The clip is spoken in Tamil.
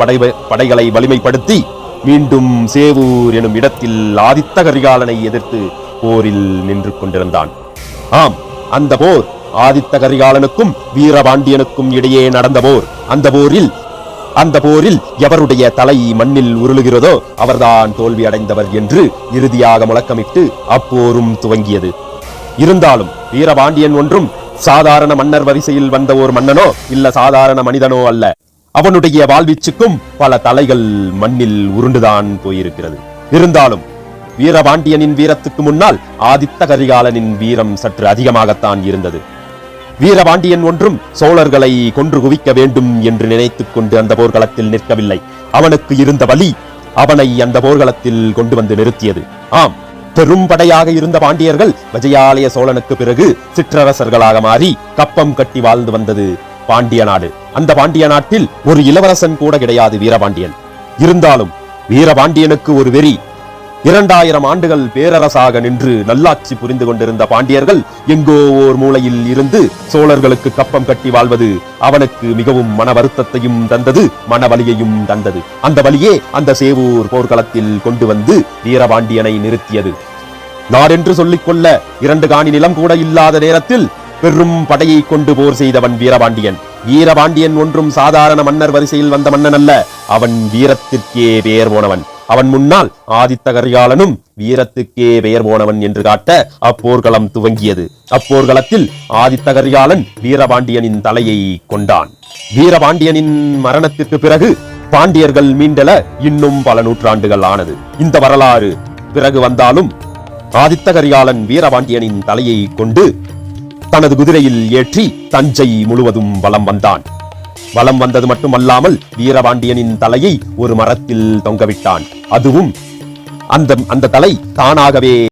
படை படைகளை வலிமைப்படுத்தி மீண்டும் சேவூர் எனும் இடத்தில் ஆதித்த கரிகாலனை எதிர்த்து போரில் நின்று கொண்டிருந்தான். ஆம் அந்த போர் ஆதித்த கரிகாலனுக்கும் வீரபாண்டியனுக்கும் இடையே நடந்த போர். அந்த போரில் அந்த போரில் எவருடைய தலை மண்ணில் உருளுகிறதோ அவர்தான் தோல்வி அடைந்தவர் என்று இறுதியாக முழக்கமிட்டு அப்போரும் துவங்கியது. இருந்தாலும் வீரபாண்டியன் ஒன்றும் சாதாரண மன்னர் வரிசையில் வந்த ஒரு மன்னனோ இல்ல சாதாரண மனிதனோ அல்ல. அவனுடைய வாழ்வீச்சுக்கும் பல தலைகள் மண்ணில் உருண்டுதான் போயிருக்கிறது. இருந்தாலும் வீரபாண்டியனின் வீரத்துக்கு முன்னால் ஆதித்த கரிகாலனின் வீரம் சற்று அதிகமாகத்தான் இருந்தது. வீரபாண்டியன் ஒன்றும் சோழர்களை கொன்று குவிக்க வேண்டும் என்று நினைத்துக் கொண்டு அந்த போர்க்களத்தில் நிற்கவில்லை. அவனுக்கு இருந்த வலி அவனை அந்த போர்க்களத்தில் கொண்டு வந்து நிறுத்தியது. ஆம் பெரும் படையாக இருந்த பாண்டியர்கள் விஜயாலய சோழனுக்கு பிறகு சிற்றரசர்களாக மாறி கப்பம் கட்டி வாழ்ந்து வந்தது பாண்டிய நாடு. அந்த பாண்டிய நாட்டில் ஒரு இளவரசன் கூட கிடையாது வீரபாண்டியன். இருந்தாலும் வீரபாண்டியனுக்கு ஒரு வெறி. இரண்டாயிரம் ஆண்டுகள் பேரரசாக நின்று நல்லாட்சி புரிந்து கொண்டிருந்த பாண்டியர்கள் எங்கோ ஓர் மூலையில் இருந்து சோழர்களுக்கு கப்பம் கட்டி வாழ்வது அவனுக்கு மிகவும் மன வருத்தத்தையும் தந்தது மனவலியையும் தந்தது. அந்த வழியே அந்த சேவூர் போர்க்களத்தில் கொண்டு வந்து வீரபாண்டியனை நிறுத்தியது. நாடென்று சொல்லிக்கொள்ள இரண்டு காணி நிலம் கூட இல்லாத நேரத்தில் பெரும் படையை கொண்டு போர் செய்தவன் வீரபாண்டியன். வீரபாண்டியன் ஒன்றும் சாதாரண மன்னர் வரிசையில் வந்த மன்னன் அல்ல அவன் வீரத்திற்கே பெயர் போனவன். அவன் முன்னால் ஆதித்த கரிகாலனும் வீரத்துக்கே பெயர் போனவன் என்று காட்ட அப்போர்க்களம் துவங்கியது. அப்போர்க்களத்தில் ஆதித்த கரிகாலன் வீரபாண்டியனின் தலையை கொண்டான். வீரபாண்டியனின் மரணத்திற்கு பிறகு பாண்டியர்கள் மீண்டல இன்னும் பல நூற்றாண்டுகள் ஆனது. இந்த வரலாறு பிறகு வந்தாலும் ஆதித்த கரிகாலன் வீரபாண்டியனின் தலையை கொண்டு தனது குதிரையில் ஏற்றி தஞ்சை முழுவதும் வலம் வந்தான். வலம் வந்தது மட்டுமல்லாமல் வீரபாண்டியனின் தலையை ஒரு மரத்தில் தொங்கவிட்டான். அதுவும் அந்த அந்த தலை தானாகவே